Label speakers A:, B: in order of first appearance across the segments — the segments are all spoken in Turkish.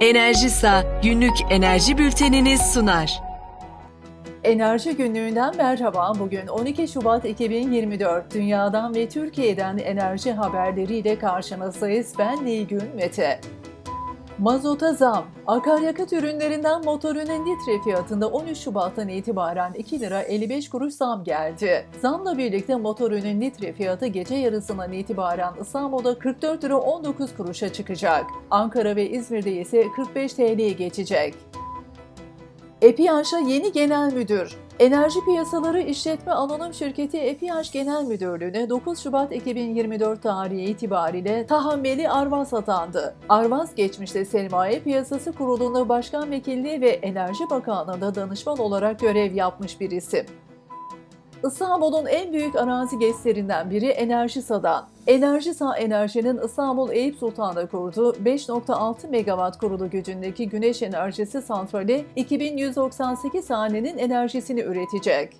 A: Enerjisa günlük enerji bülteniniz sunar.
B: Enerji günlüğünden merhaba. Bugün 12 Şubat 2024. Dünyadan ve Türkiye'den enerji haberleriyle karşınızdayız. Ben Nilgün Mete. Mazota zam. Akaryakıt ürünlerinden motorinin litre fiyatında 13 Şubat'tan itibaren 2 lira 55 kuruş zam geldi. Zamla birlikte motorinin litre fiyatı gece yarısından itibaren İstanbul'da 44 lira 19 kuruşa çıkacak. Ankara ve İzmir'de ise 45 TL'ye geçecek. Epiyaş'a yeni genel müdür. Enerji Piyasaları İşletme Anonim Şirketi Epiyaş Genel Müdürlüğü'ne 9 Şubat 2024 tarihi itibariyle tahammeli Arvaz atandı. Arvaz geçmişte Sermaye Piyasası Kurulu'nda başkan vekilliği ve Enerji Bakanlığı'nda danışman olarak görev yapmış bir isim. İstanbul'un en büyük arazi gezilerinden biri Enerjisa'dan. Enerjisa Enerji'nin İstanbul Eyüp Sultan'da kurduğu 5.6 megawatt kurulu gücündeki güneş enerjisi santrali 2198 hanenin enerjisini üretecek.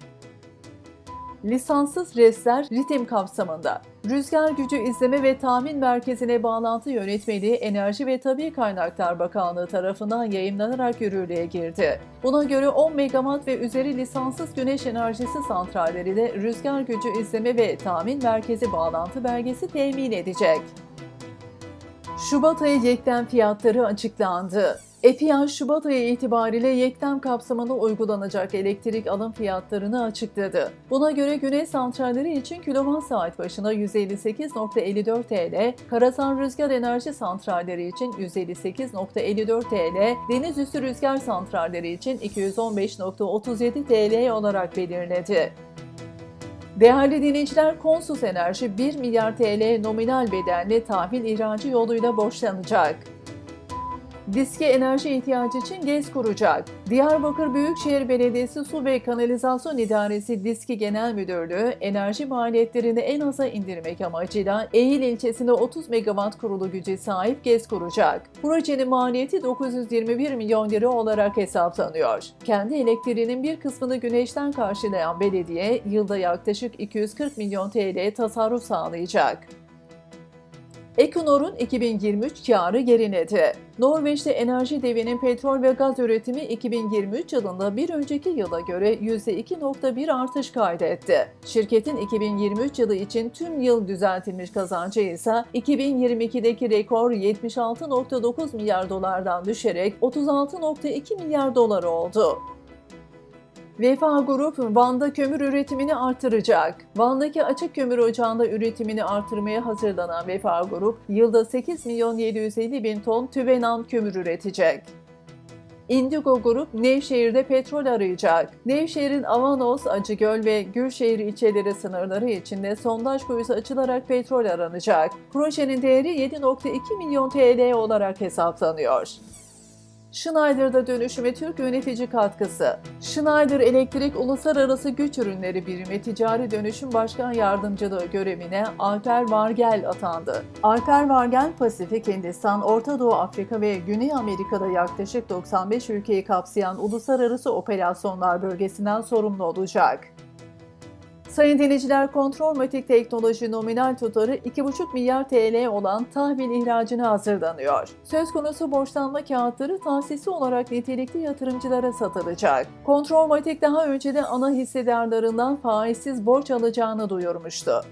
B: Lisanssız restler ritim kapsamında. Rüzgar Gücü İzleme ve Tahmin Merkezi'ne bağlantı yönetmeliği Enerji ve Tabi Kaynaklar Bakanlığı tarafından yayımlanarak yürürlüğe girdi. Buna göre 10 megawatt ve üzeri lisanssız güneş enerjisi santralleri de Rüzgar Gücü İzleme ve Tahmin Merkezi bağlantı belgesi temin edecek. Şubat ayı yekten fiyatları açıklandı. Epiyan Şubat ayı itibariyle yektem kapsamında uygulanacak elektrik alım fiyatlarını açıkladı. Buna göre güneş santralleri için kilowatt saat başına 158.54 TL, karasal rüzgar enerji santralleri için 158.54 TL, deniz üstü rüzgar santralleri için 215.37 TL olarak belirledi. Değerli dinleyiciler, Konsus Enerji 1 milyar TL nominal bedelli tahvil ihracı yoluyla borçlanacak. Diski enerji ihtiyacı için GES kuracak. Diyarbakır Büyükşehir Belediyesi Su ve Kanalizasyon İdaresi Diski Genel Müdürlüğü enerji maliyetlerini en aza indirmek amacıyla Eğil ilçesinde 30 megawatt kurulu gücü sahip GES kuracak. Projenin maliyeti 921 milyon lira olarak hesaplanıyor. Kendi elektriğinin bir kısmını güneşten karşılayan belediye yılda yaklaşık 240 milyon TL tasarruf sağlayacak. Equinor'un 2023 karı geriledi. Norveç'te enerji devinin petrol ve gaz üretimi 2023 yılında bir önceki yıla göre %2.1 artış kaydetti. Şirketin 2023 yılı için tüm yıl düzeltilmiş kazancı ise 2022'deki rekor 76.9 milyar dolardan düşerek 36.2 milyar dolar oldu. Vefa Grup Van'da kömür üretimini artıracak. Van'daki açık kömür ocağında üretimini artırmaya hazırlanan Vefa Grup, yılda 8 milyon 750 bin ton tübenan kömür üretecek. Indigo Grup Nevşehir'de petrol arayacak. Nevşehir'in Avanos, Acıgöl ve Gülşehir ilçeleri sınırları içinde sondaj kuyusu açılarak petrol aranacak. Projenin değeri 7.2 milyon TL olarak hesaplanıyor. Schneider'da dönüşüme Türk yönetici katkısı. Schneider Elektrik Uluslararası Güç Ürünleri Birimi Ticari Dönüşüm Başkan Yardımcılığı görevine Alper Vargel atandı. Alper Vargel, Pasifik, Hindistan, Orta Doğu Afrika ve Güney Amerika'da yaklaşık 95 ülkeyi kapsayan uluslararası operasyonlar bölgesinden sorumlu olacak. Sayın dinleyiciler, Kontrolmatik Teknoloji nominal tutarı 2,5 milyar TL olan tahvil ihracına hazırlanıyor. Söz konusu borçlanma kağıtları tahsisi olarak nitelikli yatırımcılara satılacak. Kontrolmatik daha önceden ana hissedarlarından faizsiz borç alacağını duyurmuştu.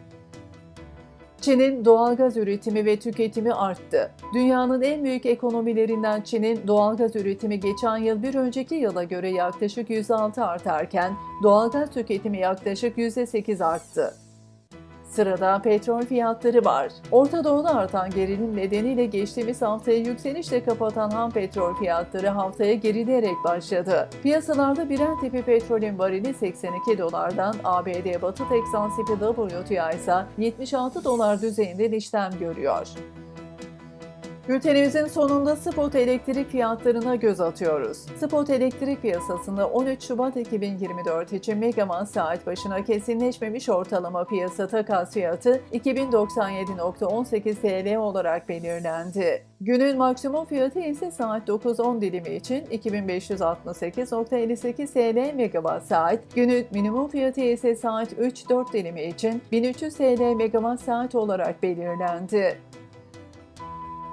B: Çin'in doğalgaz üretimi ve tüketimi arttı. Dünyanın en büyük ekonomilerinden Çin'in doğalgaz üretimi geçen yıl bir önceki yıla göre yaklaşık %6 artarken doğalgaz tüketimi yaklaşık %8 arttı. Sırada petrol fiyatları var. Orta Doğu'da artan gerilim nedeniyle geçtiğimiz haftayı yükselişle kapatan ham petrol fiyatları haftaya gerileyerek başladı. Piyasalarda Brent tipi petrolün varili 82 dolardan, ABD Batı Teksas tipi WTI ise 76 dolar düzeyinde işlem görüyor. Bültenimizin sonunda spot elektrik fiyatlarına göz atıyoruz. Spot elektrik piyasasında 13 Şubat 2024 için megawatt saat başına kesinleşmemiş ortalama piyasa takas fiyatı 2097.18 TL olarak belirlendi. Günün maksimum fiyatı ise saat 9-10 dilimi için 2568.58 TL megawatt saat, günün minimum fiyatı ise saat 3-4 dilimi için 1300 TL megawatt saat olarak belirlendi.